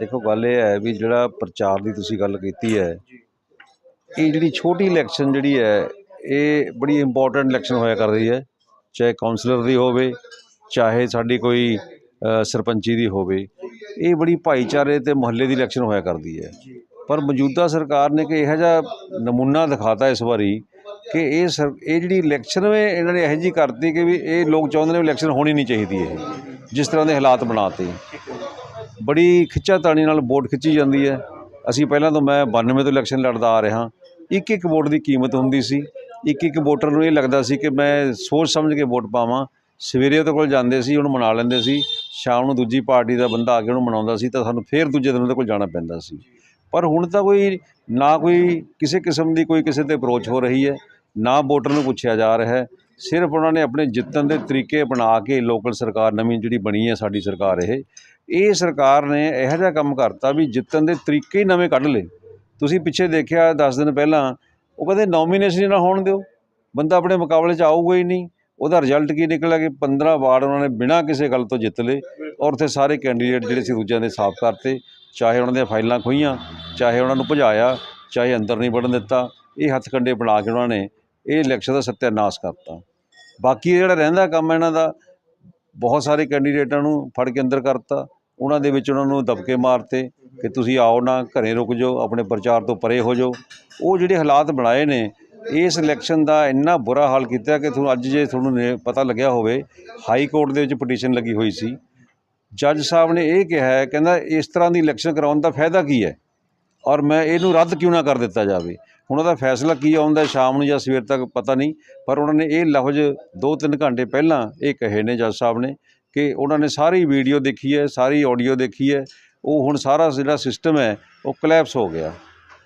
ਦੇਖੋ ਗੱਲ ਇਹ ਹੈ ਵੀ ਜਿਹੜਾ ਪ੍ਰਚਾਰ ਦੀ ਤੁਸੀਂ ਗੱਲ ਕੀਤੀ ਹੈ ਇਹ ਜਿਹੜੀ ਛੋਟੀ ਇਲੈਕਸ਼ਨ ਜਿਹੜੀ ਹੈ ਇਹ ਬੜੀ ਇੰਪੋਰਟੈਂਟ ਇਲੈਕਸ਼ਨ ਹੋਇਆ ਕਰਦੀ ਹੈ। ਚਾਹੇ ਕਾਉਂਸਲਰ ਦੀ ਹੋਵੇ ਚਾਹੇ ਸਾਡੀ ਕੋਈ ਸਰਪੰਚੀ ਦੀ ਹੋਵੇ ਇਹ ਬੜੀ ਭਾਈਚਾਰੇ ਤੇ ਮੁਹੱਲੇ ਦੀ ਇਲੈਕਸ਼ਨ ਹੋਇਆ ਕਰਦੀ ਹੈ। ਪਰ ਮੌਜੂਦਾ ਸਰਕਾਰ ਨੇ ਕਿ ਇਹੋ ਜਿਹਾ ਨਮੂਨਾ ਦਿਖਾਤਾ ਇਸ ਵਾਰੀ ਕਿ ਇਹ ਇਹ ਜਿਹੜੀ ਇਲੈਕਸ਼ਨ ਵੇ ਇਹਨਾਂ ਨੇ ਇਹੋ ਜਿਹੀ ਕਰਤੀ ਕਿ ਵੀ ਇਹ ਲੋਕ ਚਾਹੁੰਦੇ ਨੇ ਇਲੈਕਸ਼ਨ ਹੋਣੀ ਨਹੀਂ ਚਾਹੀਦੀ ਇਹ ਜਿਸ ਤਰ੍ਹਾਂ ਦੇ ਹਾਲਾਤ ਬਣਾਤੇ। ਬੜੀ ਖਿੱਚਾਤਾਣੀ ਨਾਲ ਵੋਟ ਖਿੱਚੀ ਜਾਂਦੀ ਹੈ। ਅਸੀਂ ਪਹਿਲਾਂ ਤੋਂ ਮੈਂ 92 ਤੋਂ ਇਲੈਕਸ਼ਨ ਲੜਦਾ ਆ ਰਿਹਾ। ਇੱਕ ਇੱਕ ਵੋਟ ਦੀ ਕੀਮਤ ਹੁੰਦੀ ਸੀ। ਇੱਕ ਇੱਕ ਵੋਟਰ ਨੂੰ ਇਹ ਲੱਗਦਾ ਸੀ ਕਿ ਮੈਂ ਸੋਚ ਸਮਝ ਕੇ ਵੋਟ ਪਾਵਾਂ। ਸਵੇਰੇ ਉਹਦੇ ਕੋਲ ਜਾਂਦੇ ਸੀ, ਉਹਨੂੰ ਮਨਾ ਲੈਂਦੇ ਸੀ। ਸ਼ਾਮ ਨੂੰ ਦੂਜੀ ਪਾਰਟੀ ਦਾ ਬੰਦਾ ਆ ਕੇ ਉਹਨੂੰ ਮਨਾਉਂਦਾ ਸੀ ਤਾਂ ਸਾਨੂੰ ਫੇਰ ਦੂਜੇ ਦਿਨ ਉਹਦੇ ਕੋਲ ਜਾਣਾ ਪੈਂਦਾ ਸੀ। ਪਰ ਹੁਣ ਤਾਂ ਕੋਈ ਨਾ ਕੋਈ ਕਿਸੇ ਕਿਸਮ ਦੀ ਕੋਈ ਕਿਸੇ ਤੇ ਅਪਰੋਚ ਹੋ ਰਹੀ ਹੈ, ਨਾ ਵੋਟਰ ਨੂੰ ਪੁੱਛਿਆ ਜਾ ਰਿਹਾ ਹੈ। ਸਿਰਫ ਉਹਨਾਂ ਨੇ ਆਪਣੇ ਜਿੱਤਣ ਦੇ ਤਰੀਕੇ ਬਣਾ ਕੇ ਲੋਕਲ ਸਰਕਾਰ ਨਵੀਂ ਜਿਹੜੀ ਬਣੀ ਹੈ ਸਾਡੀ ਸਰਕਾਰ ਇਹ ਇਹ ਸਰਕਾਰ ਨੇ ਇਹੋ ਜਿਹਾ ਕੰਮ ਕਰਤਾ ਵੀ ਜਿੱਤਣ ਦੇ ਤਰੀਕੇ ਹੀ ਨਵੇਂ ਕੱਢ ਲਏ। ਤੁਸੀਂ ਪਿੱਛੇ ਦੇਖਿਆ 10 ਦਿਨ ਪਹਿਲਾਂ, ਉਹ ਕਹਿੰਦੇ ਨੋਮੀਨੇਸ਼ਨ ਨਾ ਹੋਣ ਦਿਓ। ਬੰਦਾ ਆਪਣੇ ਮੁਕਾਬਲੇ 'ਚ ਆਊਗਾ ਹੀ ਨਹੀਂ। ਉਹਦਾ ਰਿਜ਼ਲਟ ਕੀ ਨਿਕਲਿਆ ਕਿ 15 ਵਾਰਡ ਉਹਨਾਂ ਨੇ ਬਿਨਾਂ ਕਿਸੇ ਗੱਲ ਤੋਂ ਜਿੱਤ ਲਏ ਔਰ ਉੱਥੇ ਸਾਰੇ ਕੈਂਡੀਡੇਟ ਜਿਹੜੇ ਸੀ ਦੂਜਿਆਂ ਦੇ ਸਾਫ਼ ਕਰਤੇ, ਚਾਹੇ ਉਹਨਾਂ ਦੀਆਂ ਫਾਈਲਾਂ ਖੋਈਆਂ ਚਾਹੇ ਉਹਨਾਂ ਨੂੰ ਭਜਾਇਆ, ਚਾਹੇ ਅੰਦਰ ਨਹੀਂ ਵੜਨ ਦਿੱਤਾ। ਇਹ ਹੱਥ ਕੰਡੇ ਬਣਾ ਕੇ ਉਹਨਾਂ ਨੇ ਇਹ ਇਲੈਕਸ਼ਨ ਦਾ ਸੱਤਿਆਨਾਸ਼ ਕਰਤਾ। ਬਾਕੀ ਜਿਹੜਾ ਰਹਿੰਦਾ ਕੰਮ ਇਹਨਾਂ ਦਾ, ਬਹੁਤ ਸਾਰੇ ਕੈਂਡੀਡੇਟਾਂ ਨੂੰ ਫੜ ਕੇ ਅੰਦਰ ਕਰਤਾ। ਉਹਨਾਂ ਦੇ ਵਿੱਚ ਉਹਨਾਂ ਨੂੰ ਦਬਕੇ ਮਾਰਤੇ ਕਿ ਤੁਸੀਂ ਆਓ ਨਾ, ਘਰੇ ਰੁਕ ਜਾਓ, ਆਪਣੇ ਪ੍ਰਚਾਰ ਤੋਂ ਪਰੇ ਹੋ ਜਾਓ। ਉਹ ਜਿਹੜੇ ਹਾਲਾਤ ਬਣਾਏ ਨੇ, ਇਸ ਇਲੈਕਸ਼ਨ ਦਾ ਇੰਨਾ ਬੁਰਾ ਹਾਲ ਕੀਤਾ ਕਿ ਤੁਹਾਨੂੰ ਅੱਜ ਜੇ ਤੁਹਾਨੂੰ ਪਤਾ ਲੱਗਿਆ ਹੋਵੇ, ਹਾਈ ਕੋਰਟ ਦੇ ਵਿੱਚ ਪਟੀਸ਼ਨ ਲੱਗੀ ਹੋਈ ਸੀ। ਜੱਜ ਸਾਹਿਬ ਨੇ ਇਹ ਕਿਹਾ ਹੈ, ਕਹਿੰਦਾ ਇਸ ਤਰ੍ਹਾਂ ਦੀ ਇਲੈਕਸ਼ਨ ਕਰਾਉਣ ਦਾ ਫਾਇਦਾ ਕੀ ਹੈ? ਔਰ ਮੈਂ ਇਹਨੂੰ ਰੱਦ ਕਿਉਂ ਨਾ ਕਰ ਦਿੱਤਾ ਜਾਵੇ? ਹੁਣ ਉਹਦਾ ਫੈਸਲਾ ਕੀ ਆਉਂਦਾ, ਸ਼ਾਮ ਨੂੰ ਜਾਂ ਸਵੇਰ ਤੱਕ ਪਤਾ ਨਹੀਂ, ਪਰ ਉਹਨਾਂ ਨੇ ਇਹ ਲਫ਼ਜ਼ 2-3 ਘੰਟੇ ਪਹਿਲਾਂ ਇਹ ਕਹੇ ਨੇ ਜੱਜ ਸਾਹਿਬ ਨੇ ਕਿ ਉਹਨਾਂ ਨੇ ਸਾਰੀ ਵੀਡੀਓ ਦੇਖੀ ਹੈ ਸਾਰੀ ਆਡੀਓ ਦੇਖੀ ਹੈ। ਉਹ ਹੁਣ ਸਾਰਾ ਜਿਹੜਾ ਸਿਸਟਮ ਹੈ ਉਹ ਕਲੈਪਸ ਹੋ ਗਿਆ।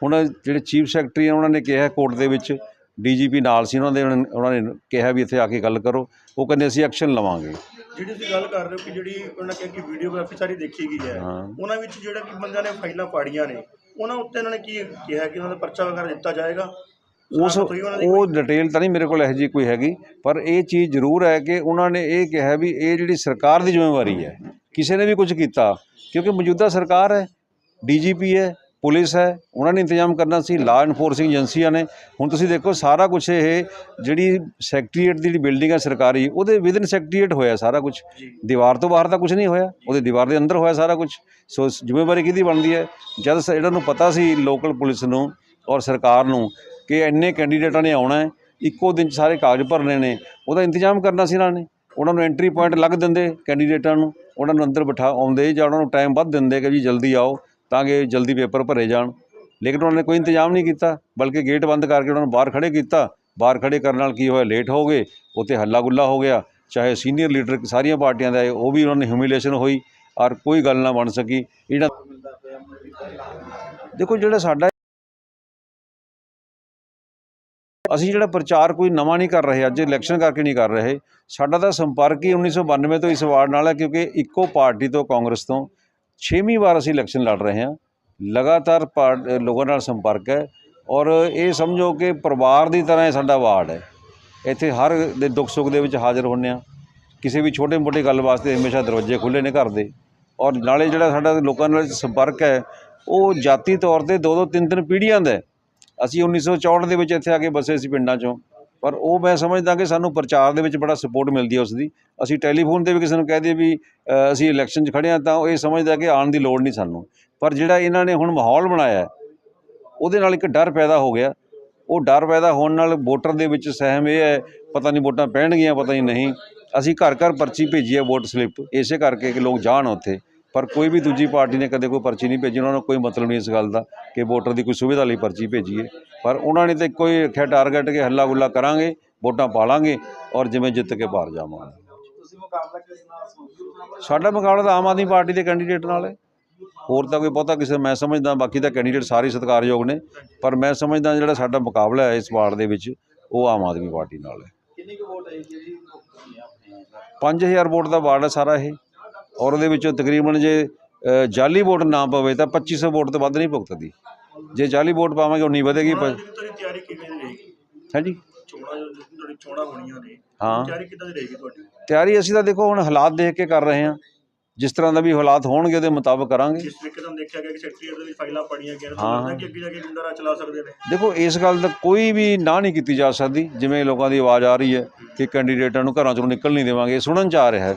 ਹੁਣ ਜਿਹੜੇ ਚੀਫ ਸੈਕਟਰੀ ਆ ਉਹਨਾਂ ਨੇ ਕਿਹਾ ਕੋਰਟ ਦੇ ਵਿੱਚ ਡੀਜੀਪੀ ਨਾਲ ਸੀ ਉਹਨਾਂ ਦੇ ਉਹਨਾਂ ਨੇ- ਉਹਨਾਂ ਕਿਹਾ ਵੀ ਇੱਥੇ ਆ ਕੇ ਗੱਲ ਕਰੋ। ਉਹ ਕਹਿੰਦੇ ਅਸੀਂ ਐਕਸ਼ਨ ਲਵਾਂਗੇ। ਜਿਹੜੀ ਤੁਸੀਂ ਗੱਲ ਕਰ ਰਹੇ ਹੋ ਕਿ ਜਿਹੜੀ ਉਹਨਾਂ ਨੇ ਕਿਹਾ ਕਿ ਵੀਡੀਓਗ੍ਰਾਫੀ ਸਾਰੀ ਦੇਖੀ ਗਈ ਹੈ ਹਾਂ। ਉਹਨਾਂ ਵਿੱਚ ਜਿਹੜਾ ਕਿ ਬੰਦਿਆਂ ਨੇ ਫਾਈਲਾਂ ਪਾੜੀਆਂ ਨੇ ਉਹਨਾਂ ਉੱਤੇ ਇਹਨਾਂ ਨੇ ਕੀ ਕਿਹਾ ਕਿ ਉਹਨਾਂ ਦਾ ਪਰਚਾ ਵਗੈਰਾ ਦਿੱਤਾ ਜਾਏਗਾ? ਉਸ ਉਹ ਡਿਟੇਲ ਤਾਂ ਨਹੀਂ ਮੇਰੇ ਕੋਲ ਇਹੋ ਜਿਹੀ ਕੋਈ ਹੈਗੀ ਪਰ ਇਹ ਚੀਜ਼ ਜ਼ਰੂਰ ਹੈ ਕਿ ਉਹਨਾਂ ਨੇ ਇਹ ਕਿਹਾ ਵੀ ਇਹ ਜਿਹੜੀ ਸਰਕਾਰ ਦੀ ਜ਼ਿੰਮੇਵਾਰੀ ਹੈ ਕਿਸੇ ਨੇ ਵੀ ਕੁਝ ਕੀਤਾ ਕਿਉਂਕਿ ਮੌਜੂਦਾ ਸਰਕਾਰ ਹੈ ਡੀਜੀਪੀ ਹੈ ਪੁਲਿਸ ਹੈ ਉਹਨਾਂ ਨੇ ਇੰਤਜ਼ਾਮ ਕਰਨਾ ਸੀ ਲਾ ਇਨਫੋਰਸਿੰਗ ਏਜੰਸੀਆਂ ਨੇ ਹੁਣ ਤੁਸੀਂ ਦੇਖੋ ਸਾਰਾ ਕੁਝ ਇਹ ਜਿਹੜੀ ਸੈਕਟਰੀਏਟ ਦੀ ਜਿਹੜੀ ਬਿਲਡਿੰਗ ਹੈ ਸਰਕਾਰੀ ਉਹਦੇ ਵਿਦਨ ਸੈਕਟਰੀਏਟ ਹੋਇਆ ਸਾਰਾ ਕੁਝ। ਦੀਵਾਰ ਤੋਂ ਬਾਹਰ ਤਾਂ ਕੁਝ ਨਹੀਂ ਹੋਇਆ ਉਹਦੇ ਦੀਵਾਰ ਦੇ ਅੰਦਰ ਹੋਇਆ ਸਾਰਾ ਕੁਝ। ਸੋ ਜ਼ਿੰਮੇਵਾਰੀ ਕਿਹਦੀ ਬਣਦੀ ਹੈ? ਜਦ ਇਹਨਾਂ ਨੂੰ ਪਤਾ ਸੀ ਲੋਕਲ ਪੁਲਿਸ ਨੂੰ ਔਰ ਸਰਕਾਰ ਨੂੰ ਕਿ ਇੰਨੇ ਕੈਂਡੀਡੇਟਾਂ ਨੇ ਆਉਣਾ ਹੈ ਇੱਕੋ ਦਿਨ 'ਚ ਸਾਰੇ ਕਾਗਜ਼ ਭਰਨੇ ਨੇ ਉਹਦਾ ਇੰਤਜ਼ਾਮ ਕਰਨਾ ਸੀ ਇਹਨਾਂ ਨੇ। ਉਹਨਾਂ ਨੂੰ ਐਂਟਰੀ ਪੁਆਇੰਟ ਲੱਗ ਦਿੰਦੇ ਕੈਂਡੀਡੇਟਾਂ ਨੂੰ ਉਹਨਾਂ ਨੂੰ ਅੰਦਰ ਬਿਠਾ ਆਉਂਦੇ ਜਾਂ ਉਹਨਾਂ ਨੂੰ ਟਾਈਮ ਵੱਧ ਦਿੰਦੇ ਕਿ ਜੀ ਜਲਦੀ ਆਓ ਤਾਂ ਕਿ ਜਲਦੀ ਪੇਪਰ ਭਰੇ ਜਾਣ। ਲੇਕਿਨ ਉਹਨਾਂ ਨੇ ਕੋਈ ਇੰਤਜ਼ਾਮ ਨਹੀਂ ਕੀਤਾ ਬਲਕਿ ਗੇਟ ਬੰਦ ਕਰਕੇ ਉਹਨਾਂ ਨੂੰ ਬਾਹਰ ਖੜੇ ਕੀਤਾ। ਬਾਹਰ ਖੜੇ ਕਰਨ ਨਾਲ ਕੀ ਹੋਇਆ ਲੇਟ ਹੋ ਗਏ ਉੱਥੇ ਹੱਲਾ ਗੁੱਲਾ ਹੋ ਗਿਆ। ਚਾਹੇ ਸੀਨੀਅਰ ਲੀਡਰ ਸਾਰੀਆਂ ਪਾਰਟੀਆਂ ਦਾ ਹੈ, ਉਹ ਵੀ ਉਹਨਾਂ ਨੇ ਹਿਊਮਿਲੇਸ਼ਨ ਹੋਈ ਔਰ ਕੋਈ ਗੱਲ ਨਾ ਬਣ ਸਕੀ। ਜਿਹੜਾ ਦੇਖੋ ਜਿਹੜਾ ਸਾਡਾ ਅਸੀਂ ਜਿਹੜਾ ਪ੍ਰਚਾਰ ਕੋਈ ਨਵਾਂ ਨਹੀਂ ਕਰ ਰਹੇ, ਅੱਜ ਇਲੈਕਸ਼ਨ ਕਰਕੇ ਨਹੀਂ ਕਰ ਰਹੇ, ਸਾਡਾ ਤਾਂ ਸੰਪਰਕ ਹੀ 1992 ਤੋਂ ਇਸ ਵਾਰਡ ਨਾਲ ਹੈ, ਕਿਉਂਕਿ ਇੱਕੋ ਪਾਰਟੀ ਤੋਂ ਕਾਂਗਰਸ ਤੋਂ ਛੇਵੀਂ ਵਾਰ ਅਸੀਂ ਇਲੈਕਸ਼ਨ ਲੜ ਰਹੇ ਹਾਂ। ਲਗਾਤਾਰ ਪਾਰ- ਲੋਕਾਂ ਨਾਲ ਸੰਪਰਕ ਹੈ ਔਰ ਇਹ ਸਮਝੋ ਕਿ ਪਰਿਵਾਰ ਦੀ ਤਰ੍ਹਾਂ ਇਹ ਸਾਡਾ ਵਾਰਡ ਹੈ। ਇੱਥੇ ਹਰ ਦੇ ਦੁੱਖ ਸੁੱਖ ਦੇ ਵਿੱਚ ਹਾਜ਼ਰ ਹੁੰਦੇ ਹਾਂ। ਕਿਸੇ ਵੀ ਛੋਟੇ ਮੋਟੇ ਗੱਲ ਵਾਸਤੇ ਹਮੇਸ਼ਾ ਦਰਵਾਜ਼ੇ ਖੁੱਲ੍ਹੇ ਨੇ ਘਰ ਦੇ ਔਰ ਨਾਲੇ ਜਿਹੜਾ ਸਾਡਾ ਲੋਕਾਂ ਨਾਲ ਸੰਪਰਕ ਹੈ, ਉਹ ਜਾਤੀ ਤੌਰ ਤੇ ਦੋ ਦੋ ਤਿੰਨ ਤਿੰਨ ਪੀੜ੍ਹੀਆਂ ਦਾ ਅਸੀਂ 1964 ਦੇ ਵਿੱਚ ਇੱਥੇ ਆ ਕੇ ਬਸੇ ਸੀ ਪਿੰਡਾਂ 'ਚੋਂ। ਪਰ ਉਹ ਮੈਂ ਸਮਝਦਾ ਕਿ ਸਾਨੂੰ ਪ੍ਰਚਾਰ ਦੇ ਵਿੱਚ ਬੜਾ ਸਪੋਰਟ ਮਿਲਦੀ ਹੈ ਉਸ ਦੀ ਅਸੀਂ ਟੈਲੀਫੋਨ ਤੇ ਵੀ ਕਿਸੇ ਨੂੰ ਕਹਿ ਦਈਏ ਵੀ ਅਸੀਂ ਇਲੈਕਸ਼ਨ 'ਚ ਖੜੇ ਹਾਂ ਤਾਂ ਉਹ ਇਹ ਸਮਝਦਾ ਕਿ ਆਉਣ ਦੀ ਲੋੜ ਨਹੀਂ ਸਾਨੂੰ। ਪਰ ਜਿਹੜਾ ਇਹਨਾਂ ਨੇ ਹੁਣ ਮਾਹੌਲ ਬਣਾਇਆ ਉਹਦੇ ਨਾਲ ਇੱਕ ਡਰ ਪੈਦਾ ਹੋ ਗਿਆ। ਉਹ ਡਰ ਪੈਦਾ ਹੋਣ ਨਾਲ ਵੋਟਰ ਦੇ ਵਿੱਚ ਸਹਿਮ ਇਹ ਹੈ, ਪਤਾ ਨਹੀਂ ਵੋਟਾਂ ਪੈਣਗੀਆਂ, ਪਤਾ ਨਹੀਂ ਨਹੀਂ। ਅਸੀਂ ਘਰ ਘਰ ਪਰਚੀ ਭੇਜੀ ਹੈ ਵੋਟ ਸਲਿੱਪ, ਇਸੇ ਕਰਕੇ ਕਿ ਲੋਕ ਜਾਣ ਉੱਥੇ। ਪਰ ਕੋਈ ਵੀ ਦੂਜੀ ਪਾਰਟੀ ਨੇ ਕਦੇ ਕੋਈ ਪਰਚੀ ਨਹੀਂ ਭੇਜੀ ਉਹਨਾਂ ਨੂੰ ਕੋਈ ਮਤਲਬ ਨਹੀਂ ਇਸ ਗੱਲ ਦਾ ਕਿ ਵੋਟਰ ਦੀ ਕੋਈ ਸੁਵਿਧਾ ਲਈ ਪਰਚੀ ਭੇਜੀਏ। ਪਰ ਉਹਨਾਂ ਨੇ ਤਾਂ ਹੀ ਰੱਖਿਆ ਟਾਰਗੇਟ ਕਿ ਹੱਲਾ ਗੁੱਲਾ ਕਰਾਂਗੇ ਵੋਟਾਂ ਪਾ ਲਾਂਗੇ ਔਰ ਜਿਵੇਂ ਜਿੱਤ ਕੇ ਪਾਰ ਜਾਵਾਂਗੇ। ਸਾਡਾ ਮੁਕਾਬਲਾ ਤਾਂ ਆਮ ਆਦਮੀ ਪਾਰਟੀ ਦੇ ਕੈਂਡੀਡੇਟ ਨਾਲ ਹੈ। ਹੋਰ ਤਾਂ ਕੋਈ ਬਹੁਤਾ ਕਿਸੇ ਮੈਂ ਸਮਝਦਾ ਬਾਕੀ ਤਾਂ ਕੈਂਡੀਡੇਟ ਸਾਰੇ ਸਤਿਕਾਰਯੋਗ ਨੇ। ਪਰ ਮੈਂ ਸਮਝਦਾ ਜਿਹੜਾ ਸਾਡਾ ਮੁਕਾਬਲਾ ਹੈ ਇਸ ਵਾਰਡ ਦੇ ਵਿੱਚ ਉਹ ਆਮ ਆਦਮੀ ਪਾਰਟੀ ਨਾਲ ਹੈ। ਕਿੰਨੀ ਕੁ ਵੋਟ ਹੈ ਜਿਹੜੀ ਭੁਗਤਣੀ ਆ ਆਪਣੇ 5000 ਵੋਟ ਦਾ ਵਾਰਡ ਹੈ ਸਾਰਾ ਇਹ। ਔਰ ਉਹਦੇ ਵਿੱਚੋਂ ਤਕਰੀਬਨ ਜੇ ਜਾਲੀ ਵੋਟ ਨਾ ਪਵੇ ਤਾਂ 2500 ਵੋਟ ਤੋਂ ਵੱਧ ਨਹੀਂ ਭੁਗਤਦੀ। ਜੇ ਜਾਲੀ ਵੋਟ ਪਾਵਾਂਗੇ ਉਨੀ ਵਧੇਗੀ ਤਿਆਰੀ ਕਿਵੇਂ ਦੀ ਰਹੇਗੀ? ਹਾਂਜੀ? ਚੋਣਾਂ ਜੋ ਤੁਹਾਡੀ ਚੋਣਾਂ ਹੋਣੀਆਂ ਨੇ ਹਾਂ। ਤਿਆਰੀ ਕਿੱਦਾਂ ਦੀ ਰਹੇਗੀ ਤੁਹਾਡੀ? ਤਿਆਰੀ ਅਸੀਂ ਤਾਂ ਦੇਖੋ ਹੁਣ ਹਾਲਾਤ ਦੇਖ ਕੇ ਕਰ ਰਹੇ ਹਾਂ। ਜਿਸ ਤਰ੍ਹਾਂ ਦਾ ਵੀ ਹਾਲਾਤ ਹੋਣਗੇ ਉਹਦੇ ਮੁਤਾਬਕ ਕਰਾਂਗੇ। ਜਿਸ ਤਰੀਕੇ ਨਾਲ ਦੇਖਿਆ ਗਿਆ ਕਿ ਸੈਕਟਰੀਏਟ ਦੇ ਵਿੱਚ ਫਾਈਲਾਂ ਪੜੀਆਂ ਗਈਆਂ ਨੇ ਹਾਂ। ਤੁਹਾਨੂੰ ਲੱਗਦਾ ਕਿ ਅੱਗੇ ਜਾ ਕੇ ਗੁੰਡਾ ਰਾਜ ਚਲਾ ਸਕਦੇ ਨੇ? ਦੇਖੋ ਇਸ ਗੱਲ ਦਾ ਕੋਈ ਵੀ ਨਾ ਨਹੀਂ ਕੀਤੀ ਜਾ ਸਕਦੀ ਜਿਵੇਂ ਲੋਕਾਂ ਦੀ ਆਵਾਜ਼ ਆ ਰਹੀ ਹੈ ਕਿ ਕੈਂਡੀਡੇਟਾਂ ਨੂੰ ਘਰਾਂ ਚੋਂ ਨਿਕਲ ਨਹੀਂ ਦੇਵਾਂਗੇ ਸੁਣਨ ਚ ਆ ਰਿਹਾ ਹੈ।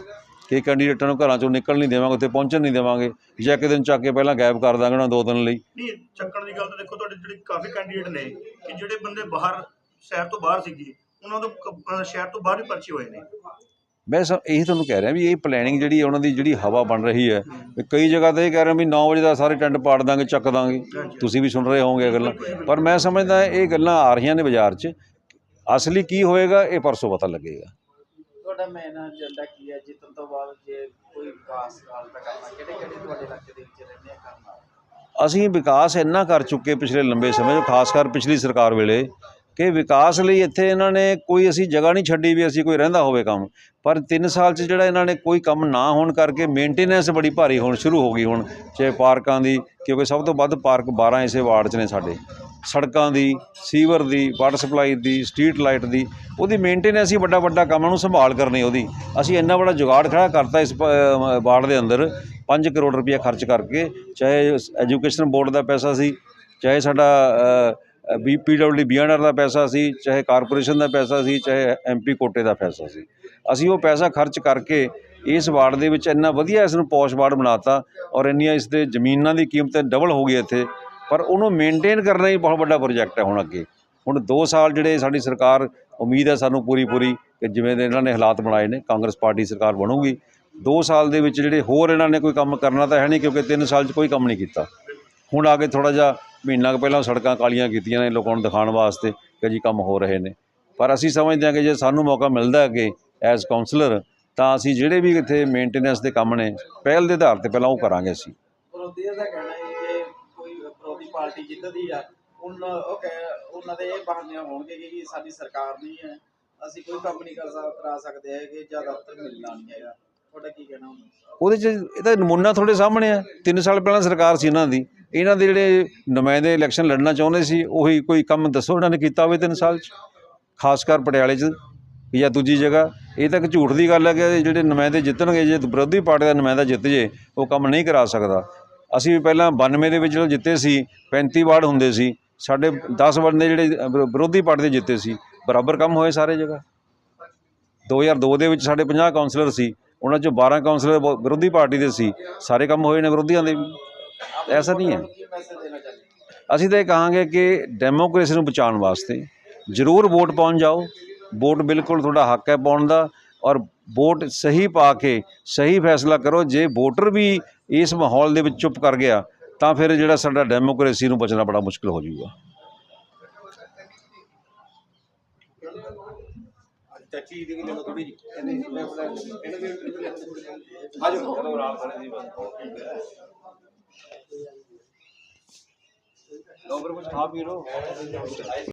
ਕਿ ਕੈਂਡੀਡੇਟਾਂ ਨੂੰ ਘਰਾਂ ਚੋਂ ਨਿਕਲ ਨਹੀਂ ਦੇਵਾਂਗੇ ਉੱਥੇ ਪਹੁੰਚਣ ਨਹੀਂ ਦੇਵਾਂਗੇ। ਜਾਂ ਇੱਕ ਦਿਨ ਚੱਕ ਕੇ ਪਹਿਲਾਂ ਗਾਇਬ ਕਰ ਦਾਂਗੇ ਉਹਨਾਂ ਦੋ ਦਿਨ ਲਈ। ਨਹੀਂ ਚੱਕਣ ਦੀ ਗੱਲ ਤਾਂ ਦੇਖੋ ਤੁਹਾਡੇ ਜਿਹੜੇ ਕਾਫੀ ਕੈਂਡੀਡੇਟ ਨੇ ਕਿ ਜਿਹੜੇ ਬੰਦੇ ਬਾਹਰ ਸ਼ਹਿਰ ਤੋਂ ਬਾਹਰ ਸੀਗੇ ਉਹਨਾਂ ਤੋਂ ਸ਼ਹਿਰ ਤੋਂ ਬਾਹਰ ਵੀ ਪਰਚੇ ਹੋਏ ਨੇ। ਮੈਂ ਸ ਇਹੀ ਤੁਹਾਨੂੰ ਕਹਿ ਰਿਹਾ ਵੀ ਇਹ ਪਲੈਨਿੰਗ ਜਿਹੜੀ ਹੈ ਉਹਨਾਂ ਦੀ ਜਿਹੜੀ ਹਵਾ ਬਣ ਰਹੀ ਹੈ ਕਈ ਜਗ੍ਹਾ ਤੇ ਇਹ ਕਹਿ ਰਹੇ ਵੀ 9 ਵਜੇ ਦਾ ਸਾਰੇ ਟੈਂਟ ਪਾੜ ਦਾਂਗੇ ਚੱਕ ਦਾਂਗੇ। ਤੁਸੀਂ ਵੀ ਸੁਣ ਰਹੇ ਹੋਵੋਗੇ ਗੱਲਾਂ। ਪਰ ਮੈਂ ਸਮਝਦਾ ਇਹ ਗੱਲਾਂ ਆ ਰਹੀਆਂ ਨੇ ਬਾਜ਼ਾਰ 'ਚ। ਅਸਲੀ ਕੀ ਹੋਏਗਾ ਇਹ ਪਰਸੋਂ ਪਤਾ ਲੱਗੇਗਾ। ਤੁਹਾਡਾ ਮੇਨ ਏਜੰਡਾ ਕੀ ਹੈ? ਜਿੱਤਣ ਤੋਂ ਬਾਅਦ ਜੇ ਕੋਈ ਵਿਕਾਸ ਹਾਲ ਤੱਕ ਕਰਨਾ ਕਿਹੜੇ ਕਿਹੜੇ ਤੁਹਾਡੇ ਇਲਾਕੇ ਦੇ ਵਿੱਚ ਰਹਿੰਦੇ ਆ ਕਰਨਾ ਅਸੀਂ ਵਿਕਾਸ ਇੰਨਾ ਕਰ ਚੁੱਕੇ ਪਿਛਲੇ ਲੰਬੇ ਸਮੇਂ ਤੋਂ, ਖਾਸ ਕਰ ਪਿਛਲੀ ਸਰਕਾਰ ਵੇਲੇ, ਕਿ ਵਿਕਾਸ ਲਈ ਇੱਥੇ ਇਹਨਾਂ ਨੇ ਕੋਈ ਅਸੀਂ ਜਗ੍ਹਾ ਨਹੀਂ ਛੱਡੀ ਵੀ ਅਸੀਂ ਕੋਈ ਰਹਿੰਦਾ ਹੋਵੇ ਕੰਮ। ਪਰ 3 ਸਾਲ 'ਚ ਜਿਹੜਾ ਇਹਨਾਂ ਨੇ ਕੋਈ ਕੰਮ ਨਾ ਹੋਣ ਕਰਕੇ ਮੇਨਟੇਨੈਂਸ ਬੜੀ ਭਾਰੀ ਹੋਣ, ਸ਼ੁਰੂ ਹੋ ਗਈ ਹੁਣ, ਚਾਹੇ ਪਾਰਕਾਂ ਦੀ, ਕਿਉਂਕਿ ਸਭ ਤੋਂ ਵੱਧ ਪਾਰਕ 12 ਇਸੇ ਵਾਰਡ 'ਚ ਨੇ ਸਾਡੇ। ਸੜਕਾਂ ਦੀ, ਸੀਵਰ ਦੀ ਵਾਟਰ ਸਪਲਾਈ ਦੀ ਸਟਰੀਟ ਲਾਈਟ ਦੀ, ਉਹਦੀ ਮੇਨਟੇਨੈਂਸ ਹੀ ਵੱਡਾ ਵੱਡਾ ਕੰਮ ਨੂੰ ਸੰਭਾਲ ਕਰਨੀ ਉਹਦੀ। ਅਸੀਂ ਇੰਨਾ ਵੱਡਾ ਜੁਗਾੜ ਖੜਾ ਕਰਤਾ ਇਸ ਪ- ਵਾਰਡ ਦੇ ਅੰਦਰ 5 ਕਰੋੜ ਰੁਪਏ ਖਰਚ ਕਰਕੇ, ਚਾਹੇ ਐਜੂਕੇਸ਼ਨ ਬੋਰਡ ਦਾ ਪੈਸਾ ਸੀ, ਚਾਹੇ ਸਾਡਾ ਬੀ ਪੀਡਬਲਯੂ ਬੀਐਨਆਰ ਦਾ ਪੈਸਾ ਸੀ, ਚਾਹੇ ਕਾਰਪੋਰੇਸ਼ਨ ਦਾ ਪੈਸਾ ਸੀ, ਚਾਹੇ ਐਮਪੀ ਕੋਟੇ ਦਾ ਪੈਸਾ ਸੀ। ਅਸੀਂ ਉਹ ਪੈਸਾ ਖਰਚ ਕਰਕੇ ਇਸ ਵਾਰਡ ਦੇ ਵਿੱਚ ਇੰਨਾ ਵਧੀਆ ਇਸ ਨੂੰ ਪੌਸ਼ ਵਾਰਡ ਬਣਾਤਾ ਔਰ ਇੰਨੀਆਂ ਇਸ ਦੇ ਜ਼ਮੀਨਾਂ ਦੀ ਕੀਮਤ ਡਬਲ ਹੋ ਗਈ ਇੱਥੇ। ਪਰ ਉਹਨੂੰ ਮੇਨਟੇਨ ਕਰਨਾ ਹੀ ਬਹੁਤ ਵੱਡਾ ਪ੍ਰੋਜੈਕਟ ਹੈ ਹੁਣ ਅੱਗੇ। ਹੁਣ 2 ਸਾਲ ਜਿਹੜੇ ਸਾਡੀ ਸਰਕਾਰ, ਉਮੀਦ ਹੈ ਸਾਨੂੰ ਪੂਰੀ ਪੂਰੀ ਕਿ ਜਿਵੇਂ ਦੇ ਇਹਨਾਂ ਨੇ ਹਾਲਾਤ ਬਣਾਏ ਨੇ, ਕਾਂਗਰਸ ਪਾਰਟੀ ਸਰਕਾਰ ਬਣੂਗੀ 2 ਸਾਲ ਦੇ ਵਿੱਚ ਜਿਹੜੇ ਹੋਰ ਇਹਨਾਂ ਨੇ ਕੋਈ ਕੰਮ ਕਰਨਾ ਤਾਂ ਹੈ ਨਹੀਂ ਕਿਉਂਕਿ 3 ਸਾਲ 'ਚ ਕੋਈ ਕੰਮ ਨਹੀਂ ਕੀਤਾ। ਹੁਣ ਆ ਕੇ ਥੋੜਾ ਜਿਹਾ ਮਹੀਨਾ ਕੁ ਪਹਿਲਾਂ ਸੜਕਾਂ ਕਾਲੀਆਂ ਕੀਤੀਆਂ ਨੇ ਲੋਕਾਂ ਨੂੰ ਦਿਖਾਉਣ ਵਾਸਤੇ ਕਿ ਜੀ ਕੰਮ ਹੋ ਰਹੇ ਨੇ। ਪਰ ਅਸੀਂ ਸਮਝਦੇ ਹਾਂ ਕਿ ਜੇ ਸਾਨੂੰ ਮੌਕਾ ਮਿਲਦਾ ਅੱਗੇ ਐਜ਼ ਕਾਉਂਸਲਰ ਤਾਂ ਅਸੀਂ ਜਿਹੜੇ ਵੀ ਇੱਥੇ ਮੇਨਟੇਨੈਂਸ ਦੇ ਕੰਮ ਨੇ, ਪਹਿਲ ਦੇ ਆਧਾਰ ਤੇ ਪਹਿਲਾਂ ਉਹ ਕਰਾਂਗੇ ਅਸੀਂ। ਵਿਰੋਧੀ ਪਾਰਟੀ ਜਿੱਤਦੀ ਆ ਉਹਨਾਂ ਉਹ ਕਹਿ, ਉਹਨਾਂ ਦੇ ਇਹ ਬਹਾਨੇ ਹੋਣਗੇ ਕਿ ਸਾਡੀ ਸਰਕਾਰ ਨਹੀਂ ਹੈ। ਅਸੀਂ ਕੋਈ ਕੰਮ ਨਹੀਂ ਕਰ ਸਕ, ਕਰਾ ਸਕਦੇ ਹੈਗੇ, ਜਾਂ ਦਫ਼ਤਰ ਮਿਲਣਾ ਨਹੀਂ ਹੈਗਾ। ਤੁਹਾਡਾ ਕੀ ਕਹਿਣਾ ਹੁੰਦਾ ਉਹਦੇ 'ਚ ਇਹਦਾ ਨਮੂਨਾ ਤੁਹਾਡੇ ਸਾਹਮਣੇ ਆ। 3 ਸਾਲ ਪਹਿਲਾਂ ਸਰਕਾਰ ਸੀ ਇਹਨਾਂ ਦੀ। ਇਹਨਾਂ ਦੇ ਜਿਹੜੇ ਨੁਮਾਇੰਦੇ ਇਲੈਕਸ਼ਨ ਲੜਨਾ ਚਾਹੁੰਦੇ ਸੀ, ਉਹੀ ਕੋਈ ਕੰਮ ਦੱਸੋ ਇਹਨਾਂ ਨੇ ਕੀਤਾ ਹੋਵੇ 3 ਸਾਲ 'ਚ। ਖਾਸ ਕਰ ਪਟਿਆਲੇ 'ਚ ਜਾਂ ਦੂਜੀ ਜਗ੍ਹਾ। ਇਹ ਤਾਂ ਇੱਕ ਝੂਠ ਦੀ ਗੱਲ ਹੈ ਕਿ ਜਿਹੜੇ ਨੁਮਾਇੰਦੇ ਜਿੱਤਣਗੇ, ਜੇ ਵਿਰੋਧੀ ਪਾਰਟੀ ਦਾ ਨੁਮਾਇੰਦਾ ਜਿੱਤ ਜੇ, ਉਹ ਕੰਮ ਨਹੀਂ ਕਰਾ ਸਕਦਾ। ਅਸੀਂ ਵੀ ਪਹਿਲਾਂ 92 ਦੇ ਵਿੱਚ ਜਦੋਂ ਜਿੱਤੇ ਸੀ 35 ਵਾਰਡ ਹੁੰਦੇ ਸੀ, ਸਾਡੇ 10 ਬੰਦੇ ਜਿਹੜੇ ਵਿਰੋਧੀ ਪਾਰਟੀ ਦੇ ਜਿੱਤੇ ਸੀ, ਬਰਾਬਰ ਕੰਮ ਹੋਏ ਸਾਰੇ ਜਗ੍ਹਾ। 2002 ਦੇ ਵਿੱਚ ਸਾਡੇ 50 ਕਾਉਂਸਲਰ ਸੀ, ਉਹਨਾਂ ਚੋਂ 12 ਕਾਉਂਸਲਰ ਵਿ- ਵਿਰੋਧੀ ਪਾਰਟੀ ਦੇ ਸੀ, ਸਾਰੇ ਕੰਮ ਹੋਏ ਨੇ ਵਿਰੋਧੀਆਂ ਦੇ ਵੀ। ਐਸਾ ਨਹੀਂ ਹੈ। ਅਸੀਂ ਤਾਂ ਇਹ ਕਹਾਂਗੇ ਕਿ ਡੈਮੋਕ੍ਰੇਸੀ ਨੂੰ ਬਚਾਉਣ ਵਾਸਤੇ ਜ਼ਰੂਰ ਵੋਟ ਪਾਉਣ ਜਾਓ, ਵੋਟ ਬਿਲਕੁਲ ਤੁਹਾਡਾ ਹੱਕ ਹੈ ਪਾਉਣ ਦਾ ਔਰ ਵੋਟ ਸਹੀ ਪਾ ਕੇ ਸਹੀ ਫੈਸਲਾ ਕਰੋ। ਜੇ ਵੋਟਰ ਵੀ ਇਸ ਮਾਹੌਲ ਦੇ ਵਿੱਚ ਚੁੱਪ ਕਰ ਗਿਆ, ਤਾਂ ਫਿਰ ਜਿਹੜਾ ਸਾਡਾ ਡੈਮੋਕ੍ਰੇਸੀ ਨੂੰ ਬਚਣਾ ਬੜਾ ਮੁਸ਼ਕਲ ਹੋ ਜਾਊਗਾ। ਚਾਚੀ ਦੀ ਗੱਲ ਥੋੜੀ ਜੀ ਲੋਗਰ ਕੁਝ ਖਾ ਪੀ ਲੋ